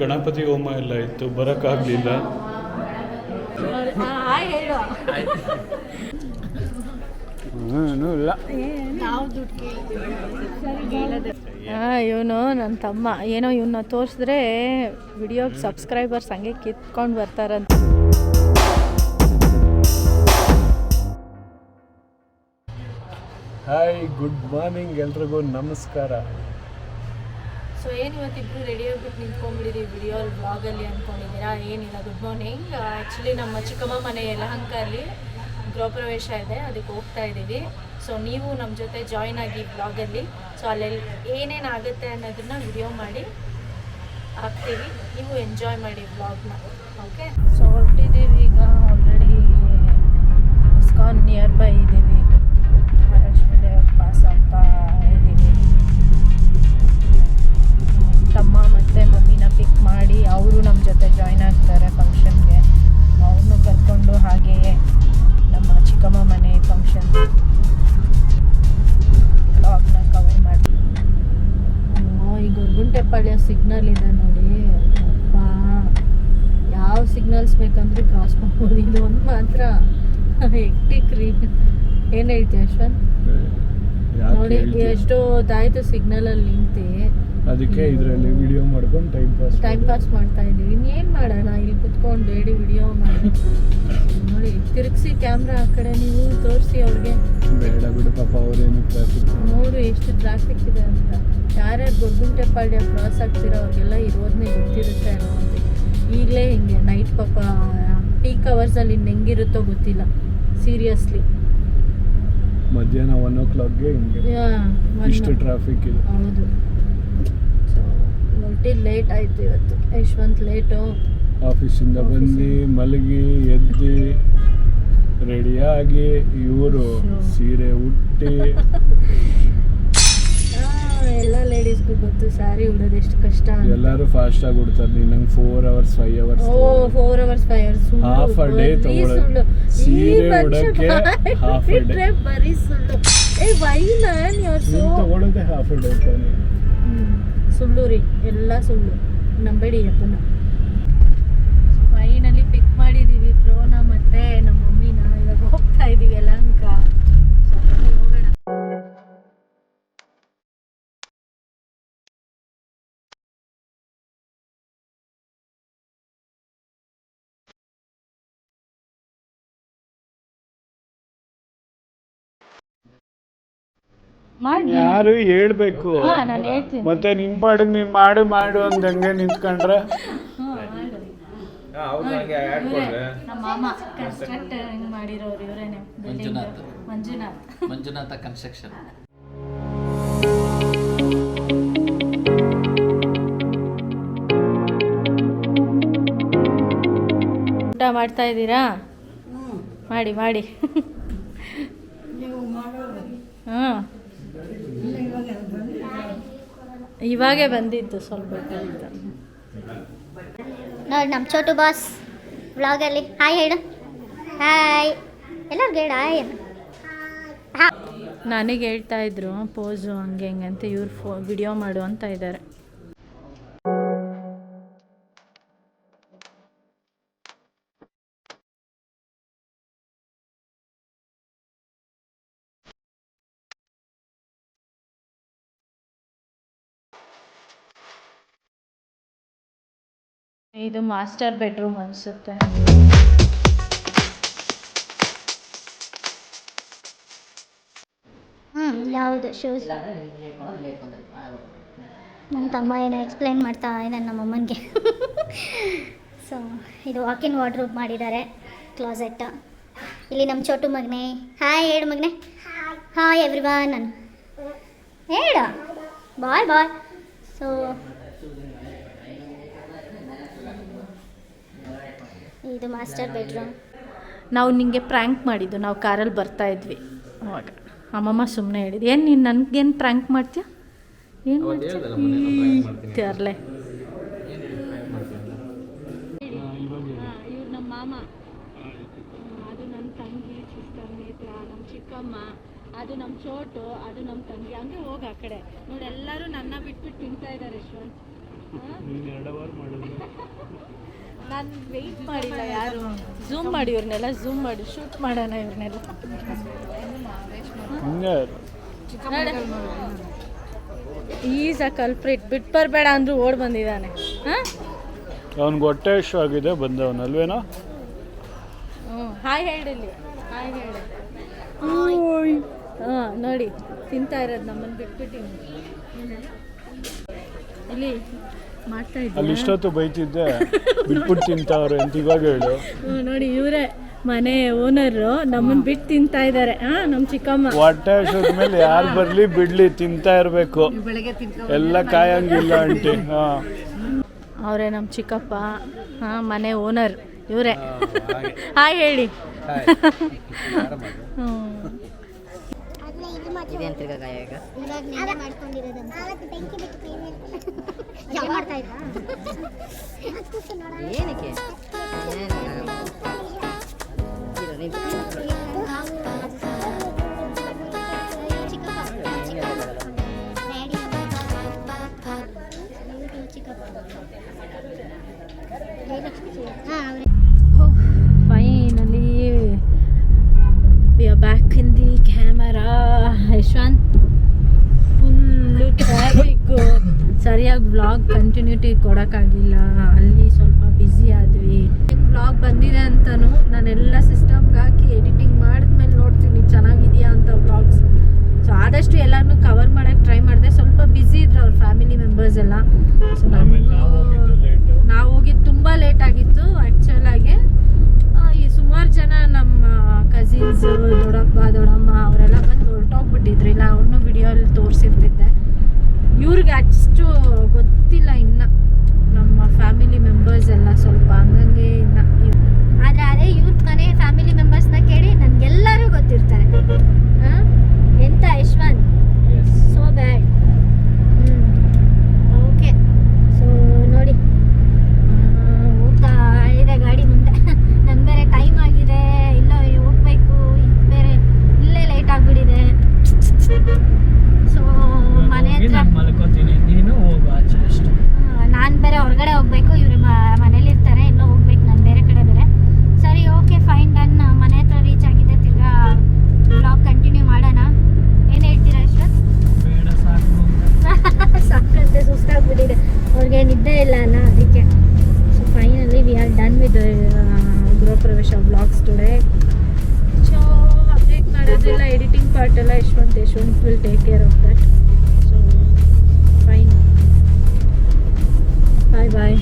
ಗಣಪತಿ ಹೋಮ ಎಲ್ಲ ಇತ್ತು ಬರೋಕ್ಕಾಗಲಿಲ್ಲ. ಇವನು ನನ್ನ ತಮ್ಮ. ಏನೋ ಇವನ್ನ ತೋರಿಸಿದ್ರೆ ವಿಡಿಯೋಗೆ ಸಬ್ಸ್ಕ್ರೈಬರ್ಸ್ ಹಂಗೆ ಕಿತ್ಕೊಂಡು ಬರ್ತಾರಂತ. ಹಾಯ್ ಗುಡ್ ಮಾರ್ನಿಂಗ್ ಎಲ್ರಿಗೂ. ನಮಸ್ಕಾರ. ಸೊ ಏನು ಇವತ್ತಿಬ್ರು ರೆಡಿ ಆಗ್ಬಿಟ್ಟು ವಿಡಿಯೋ ಬ್ಲಾಗಲ್ಲಿ ಅಂದ್ಕೊಂಡಿದ್ದೀರಾ ಏನಿಲ್ಲ ಗುಡ್ ಮಾರ್ನಿಂಗ್ ಆ್ಯಕ್ಚುಲಿ ನಮ್ಮ ಚಿಕ್ಕಮ್ಮ ಮನೆ ಯಲಹಂಕಲ್ಲಿ ಗೃಹಪ್ರವೇಶ ಇದೆ, ಅದಕ್ಕೆ ಹೋಗ್ತಾ ಇದ್ದೀವಿ. ಸೊ ನೀವು ನಮ್ಮ ಜೊತೆ ಜಾಯ್ನ್ ಆಗಿ ಬ್ಲಾಗಲ್ಲಿ ಸೊ ಅಲ್ಲೆಲ್ಲಿ ಏನೇನು ಆಗುತ್ತೆ ಅನ್ನೋದನ್ನ ವಿಡಿಯೋ ಮಾಡಿ ಹಾಕ್ತೀವಿ. ನೀವು ಎಂಜಾಯ್ ಮಾಡಿ ಬ್ಲಾಗ್ನ ಓಕೆ ಸೊ ಹೊರಟಿದ್ದೀವಿ ಈಗ ಆಲ್ರೆಡಿ ಸ್ಕಾನ್ ನಿಯರ್ ಬೈ ಇದ್ದೀವಿ. ಮಹಾಲಕ್ಷ್ಮೀ ದೇವ್ರ ಪಾಸ್ ಆಗ್ತಾ ಗೊರಗುಂಟೆಪಾಳ್ಯ ಸಿಗ್ನಲ್ ಇದೆ ನೋಡಿ. ಅಪ್ಪ ಯಾವ ಸಿಗ್ನಲ್ಸ್ ಬೇಕಂದ್ರೆ ಕ್ರಾಸ್ ಮಾಡ್ಬೋದು. ಇದು ಒಂದು ಮಾತ್ರ. ಹೆಕ್ಟಿಕ್ ರೀ ಏನು ಅಶ್ವಂತ್ ಯಶವಂತ್ ನೋಡಿ ಎಷ್ಟು ಸಿಗ್ನಲ್ ಅಲ್ಲಿ ನಿಂತಿ. ಅದಕ್ಕೆ ಇದರಲ್ಲಿ ವಿಡಿಯೋ ಮಾಡ್ಕೊಂಡು ಟೈಮ್ ಪಾಸ್ ಮಾಡ್ತಾ ಇದೀವಿ ಇನ್ನೇನು ಮಾಡೋಣ? ಇಲ್ಲಿ ಕುತ್ಕೊಂಡು ಬೇಡಿ ವಿಡಿಯೋ ಮಾಡಿ. ನೋಡಿ ತಿರುಗಿಸಿ ಕ್ಯಾಮ್ರಾ ಆ ಕಡೆ ನೀವು ತೋರಿಸಿ ಅವ್ರಿಗೆ. ನೋಡು ಎಷ್ಟು ಟ್ರಾಫಿಕ್ ಇದೆ ಅಂತ. ಯಾರ್ಯಾರು ಗೊರಗುಂಟೆಪಾಳ್ಯ ಕ್ರಾಸ್ ಆಗ್ತಿರೋ ಅವ್ರಿಗೆಲ್ಲ ಇರೋದನ್ನೇ ಗೊತ್ತಿರುತ್ತೆ ಅನ್ನೋ ಈಗಲೇ ಹಿಂಗೆ? ನೈಟ್ ಪಾಪ ಪೀಕ್ ಅವರ್ಸಲ್ಲಿ ಇನ್ನು ಹೆಂಗಿರುತ್ತೋ ಗೊತ್ತಿಲ್ಲ. ಸೀರಿಯಸ್ಲಿ ಮಧ್ಯಾಹ್ನ ಒನ್ ಓ ಕ್ಲಾಕ್ಗೆ ಹಿಂಗೆ. ಇಷ್ಟು ಟ್ರಾಫಿಕ್ ಇದೆ. ಹೌದು. ಹೊರಟಿ ಲೇಟ್ ಆಯ್ತು ಇವತ್ತು. ಯಶವಂತ್ ಲೇಟು ಆಫೀಸಿಂದ ಬಂದು ಮಲಗಿ ಎದ್ದು ರೆಡಿಯಾಗಿ ಇವರು ಸೀರೆ ಉಟ್ಟಿ. ಎಲ್ಲ ಲೇಡೀಸ್ಗೂ ಗೊತ್ತು ಸ್ಯಾರಿ ಉಡೋದು ಎಷ್ಟು ಕಷ್ಟ ಅಂತ. ಎಲ್ಲರೂ ಫಾಸ್ಟ್ ಆಗಿ ಉಡ್ತಾರೆ. ನಂಗೆ four hours five hours O four hours five hours Half a day ತಗೊಳ್ಳೋದು. ಸೀರೆ ಉಡಕ್ಕೆ half a day. ಬರೀ ಸುಳ್ಳು. ಏ ವೈ ಮ್ಯಾನ್ ಯುವರ್ ಸೋ ತಗೊಳ್ಳೋದೇ ಹಾಫ್ ಡೇ ತಾನೆ. ಸುಳ್ಳು ರೀ ಎಲ್ಲ ಸುಳ್ಳು. ನಂಬೇಡಿ ಅಪ್ಪನ ಮಾಡಿ ಯಾರು ಹೇಳ್ಬೇಕು? ಹಾ ನಾನು ಹೇಳ್ತೀನಿ. ಮತ್ತೆ ನಿನ್ ಪಾಡು ನೀನ್ ಮಾಡು ಮಾಡು ಅಂತ ಹಂಗೆ ನಿಂತ್ಕೊಂಡ್ರೆ? ನಮ್ಮ ಮಾಮ ಕನ್ಸ್ಟ್ರಕ್ಟ್ ಹೆಂಗ್ ಮಾಡಿರೋರು ಇವರೇನೆ. ಮಂಜುನಾಥ್. ಮಂಜುನಾಥ್. ಮಂಜುನಾಥ ಕನ್ಸ್ಟ್ರಕ್ಷನ್ ಊಟ ಮಾಡ್ತಾ ಇದ್ದೀರಾ? ಮಾಡಿ ಮಾಡಿ. ಹಾಂ ಇವಾಗೇ ಬಂದಿದ್ದು ಸ್ವಲ್ಪ ಅಂತ. ನೋಡಿ ನಮ್ಮ ಚೋಟು ಬಾಸ್ ವ್ಲಾಗಲ್ಲಿ ಹಾಯ್ ಹೇಳು. ಹಾಯ್ ಎಲ್ಲರಿಗೂ ಹೇಳ ಹಾಯ್ ನನಗೆ ಹೇಳ್ತಾ ಇದ್ರು ಪೋಸು ಹಂಗೆ ಹಿಂಗೆ ಅಂತ ಇವ್ರು ಫೋ ವಿಡಿಯೋ ಮಾಡು ಅಂತ ಇದ್ದಾರೆ ಇದು ಮಾಸ್ಟರ್ ಬೆಡ್ರೂಮ್ ಅನ್ಸುತ್ತೆ. ಹ್ಞೂ ಯಾವುದು ಶೂಸ್ ನನ್ನ ತಮ್ಮ ಏನೋ ಎಕ್ಸ್ಪ್ಲೈನ್ ಮಾಡ್ತಾ ಇದ್ದಾನೆ ನಮ್ಮ ಅಮ್ಮನಿಗೆ. ಸೊ ಇದು ವಾಕಿನ್ ವಾರ್ಡ್ರೂಬ್ ಮಾಡಿದ್ದಾರೆ ಕ್ಲಾಸೆಟ್ ಇಲ್ಲಿ ನಮ್ಮ ಚೋಟು ಮಗನೆ. ಹಾಯ್ ಹೇಳು ಮಗನೆ. ಹಾಯ್ ಎವ್ರಿ ನಾನು ಹೇಳ. ಬಾಯ್ ಬಾಯ್ ಸೊ ಇದು ಮಾಸ್ಟರ್ ಬೆಡ್ರೂಮ್. ನಾವು ನಿಮಗೆ ಪ್ರ್ಯಾಂಕ್ ಮಾಡಿದ್ದು ನಾವು ಕಾರಲ್ಲಿ ಬರ್ತಾ ಇದ್ವಿ. ಅವಾಗ. ಅಮ್ಮಮ್ಮ ಸುಮ್ಮನೆ ಹೇಳಿದ್ದು ಏನು ನೀನು ನನಗೇನು ಪ್ರ್ಯಾಂಕ್ ಮಾಡ್ತೀಯ? ಏನು ಮಾಡ್ತೀಯಾ? ಇವ್ರು ನಮ್ಮ ಮಾಮ. ಅದು ನನ್ನ ತಂಗಿ ಸಿಸ್ಟರ್ ನೇತ್ರ ನಮ್ಮ ಚಿಕ್ಕಮ್ಮ ಅದು ನಮ್ಮ ಚೋಟು ಅದು ನಮ್ಮ ತಂಗಿ. ಹಂಗೆ ಹೋಗಿ ಆ ಕಡೆ. ನೋಡಿ ಎಲ್ಲರೂ ನನ್ನ ಬಿಟ್ಬಿಟ್ಟು ತಿಂತಾ ಇದ್ದಾರೆ ಯಶವಂತ್. ನೀನು ಎರಡು ಅವರ್ ಮಾಡಿದ್ರು ನಾನು ವೆಯ್ಟ್ ಮಾಡಿಲ್ಲ ಯಾರು. ಝೂಮ್ ಮಾಡಿ ಇವ್ರನ್ನೆಲ್ಲ ಝೂಮ್ ಮಾಡಿ ಶೂಟ್ ಮಾಡೋಣ ಇವ್ರನ್ನೆಲ್ಲ ಹಿಂಗೆ. ಈಸ್ ಅ ಕಲ್ಪ್ರಿಟ್ ಬಿಟ್ ಬರಬೇಡ ಅಂದ್ರು ಓಡ್ ಬಂದಿದ್ದಾನೆ. ಹಾಂ? ಅವ್ನಿಗೆ ಹೊಟ್ಟೆ ಇಶ್ಯೂ ಆಗಿದೆ ಬಂದವನಲ್ವೇನೋ ಹ್ಞೂ ಹಾಯ್ ಹೇಳಿಲ್ಲಿ ಹಾಯ್ ಹೇಳಿ ಹಾಂ ನೋಡಿ ತಿಂತಾ ಇರೋದು ನಮ್ಮನ್ನು ಬಿಟ್ಬಿಟ್ಟು ಇಲ್ಲಿ ಮಾಡ್ತಾ ಅಲ್ಲಿ ಇಷ್ಟೊತ್ತು ಬೈತಿದ್ದೆ ಬಿಟ್ಬಿಟ್ಟು ತಿಂತಾವ್ರೆ ಅಂತ ಇವಾಗ ಹೇಳು. ನೋಡಿ ಇವರೇ ಮನೆ ಓನರು ನಮ್ಮನ್ನು ಬಿಟ್ಟು ತಿಂತಾ ಇದ್ದಾರೆ ಹಾ ನಮ್ಮ ಚಿಕ್ಕಮ್ಮ. ಹೊಟ್ಟೆ ಹಸಿದ ಮೇಲೆ ಯಾರು ಬರ್ಲಿ ಬಿಡ್ಲಿ ತಿಂತಾ ಇರಬೇಕು. ಎಲ್ಲ ಕಾಯಂಗಿಲ್ಲ ಆಂಟಿ. ಹಾಂ. ಅವರೇ ನಮ್ಮ ಚಿಕ್ಕಪ್ಪ ಹಾಂ ಮನೆ ಓನರ್ ಇವರೇ. ಹಾಯ್ ಹೇಳಿ. ಹ್ಞೂ ಇದೇನು ತಿರ್ಗಾ ಗಾಯ ಈಗ? ಇವಾಗ ನೆನ್ನೆ ಮಾಡ್ಕೊಂಡಿರೋದಂತ ಯಾವ ಮಾಡ್ತಾ ಇದ್ರಾ ಏನಕ್ಕೆ ಇರು, ನೀನ್ ಫೈನಲಿ ಕಂಟಿನ್ಯೂಟಿ ಕೊಡೋಕ್ಕಾಗಿಲ್ಲ. ಅಲ್ಲಿ ಸ್ವಲ್ಪ ಬ್ಯುಸಿ ಆದ್ವಿ. ಹೆಂಗೆ ಬ್ಲಾಗ್ ಬಂದಿದೆ ಅಂತಲೂ ನಾನೆಲ್ಲ ಸಿಸ್ಟಮ್ಗೆ ಹಾಕಿ ಎಡಿಟಿಂಗ್ ಮಾಡಿದ್ಮೇಲೆ ನೋಡ್ತೀನಿ ಚೆನ್ನಾಗಿದೆಯಾ ಅಂತ ಬ್ಲಾಗ್ಸ್ ಸೊ ಆದಷ್ಟು ಎಲ್ಲನೂ ಕವರ್ ಮಾಡೋಕ್ಕೆ ಟ್ರೈ ಮಾಡಿದೆ. ಸ್ವಲ್ಪ ಬ್ಯುಸಿ ಇದ್ರು ಅವ್ರ ಫ್ಯಾಮಿಲಿ ಮೆಂಬರ್ಸ್ ಎಲ್ಲ. ಸೊ ನಾವು ಹೋಗಿದ್ದು ಲೇಟು ನಾವು ಹೋಗಿದ್ದು ತುಂಬ ಲೇಟ್ ಆಗಿತ್ತು ಆ್ಯಕ್ಚುಲಾಗಿ ಈ ಸುಮಾರು ಜನ ನಮ್ಮ ಕಸಿನ್ಸ್ ದೊಡ್ಡಪ್ಪ ದೊಡ್ಡಮ್ಮ ಅವರೆಲ್ಲ ಬಂದು ಹೊರಟೋಗ್ಬಿಟ್ಟಿದ್ರು ಇಲ್ಲ ಅವ್ರನ್ನೂ ವಿಡಿಯೋಲ್ಲಿ ತೋರಿಸಿರ್ತಿದ್ದೆ ಇವ್ರಿಗೆ ಅಷ್ಟು ಗೊತ್ತಿಲ್ಲ ಇನ್ನು ನಮ್ಮ ಫ್ಯಾಮಿಲಿ ಮೆಂಬರ್ಸ್ ಎಲ್ಲ ಸ್ವಲ್ಪ ಹಂಗಂಗೆ ಇನ್ನು ಆದ್ರೆ ಅದೇ ಇವ್ರ ಮನೆ ಫ್ಯಾಮಿಲಿ ಮೆಂಬರ್ಸ್ನ ಕೇಳಿ ನನ್ಗೆಲ್ಲರೂ ಗೊತ್ತಿರ್ತಾರೆ? ಎಂತ Yashwant? So bad vlogs today so update ಮಾಡೋದೆಲ್ಲ ಎಡಿಟಿಂಗ್ ಪಾರ್ಟ್ ಎಲ್ಲ Yashwant Yashwant will take care of that so fine bye bye